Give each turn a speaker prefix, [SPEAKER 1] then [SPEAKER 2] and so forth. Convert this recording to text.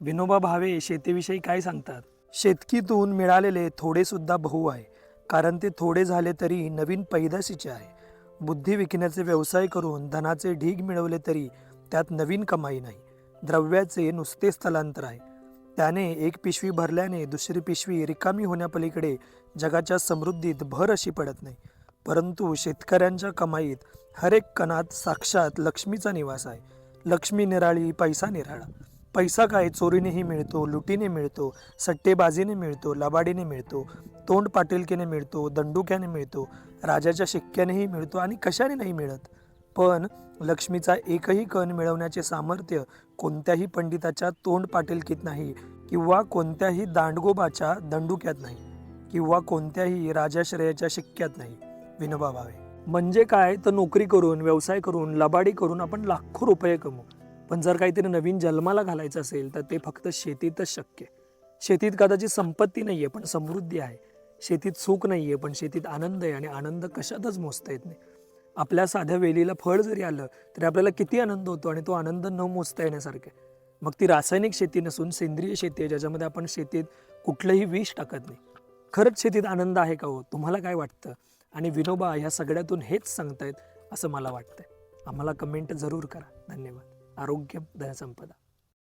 [SPEAKER 1] विनोबा भावे शेतीविषयी काय सांगतात? शेतकीतून मिळालेले थोडे सुद्धा बहु आहे. कारण ते थोडे झाले तरी नवीन पैदाशीचे आहे. बुद्धी विकण्याचे व्यवसाय करून धनाचे ढीग मिळवले तरी त्यात नवीन कमाई नाही. द्रव्याचे नुसते स्थलांतर आहे. त्याने एक पिशवी भरल्याने दुसरी पिशवी रिकामी होण्यापलीकडे जगाच्या समृद्धीत भर अशी पडत नाही. परंतु शेतकऱ्यांच्या कमाईत हरेक कणात साक्षात लक्ष्मीचा निवास आहे. लक्ष्मी निराळी पैसा निराळा. पैसा काय? चोरीनेही मिळतो लुटीने मिळतो सट्टेबाजीने मिळतो लबाडीने मिळतो तोंड पाटीलकीने मिळतो दंडुक्याने मिळतो राजाच्या शिक्क्यानेही मिळतो आणि कशाने नाही मिळत? पण लक्ष्मीचा एकही कण मिळवण्याचे सामर्थ्य कोणत्याही पंडिताच्या तोंड पाटीलकीत नाही किंवा कोणत्याही दांडगोबाच्या दंडुक्यात नाही किंवा कोणत्याही राजाश्रयाच्या शिक्क्यात नाही. विनोबा भावे. म्हणजे काय? तर नोकरी करून व्यवसाय करून लबाडी करून आपण लाखो रुपये कमवू. पण जर काहीतरी नवीन जन्माला घालायचं असेल तर ते फक्त शेतीतच शक्य शेतीत कदाचित संपत्ती नाही आहे पण समृद्धी आहे. शेतीत सुख नाही आहे पण शेतीत आनंद आहे आणि आनंद कशातच मोजता येत नाही. आपल्या साध्या वेलीला फळ जरी आलं तरी आपल्याला किती आनंद होतो आणि तो आनंद न मोजता येण्यासारखे मग ती रासायनिक शेती नसून सेंद्रिय शेती आहे ज्याच्यामध्ये आपण शेतीत कुठलंही विष टाकत नाही. खरंच शेतीत आनंद आहे का हो? तुम्हाला काय वाटतं? आणि विनोबा ह्या सगळ्यातून हेच सांगतायत असं मला वाटतंय. आम्हाला कमेंट जरूर करा. धन्यवाद. आरोग्य धनसंपदा.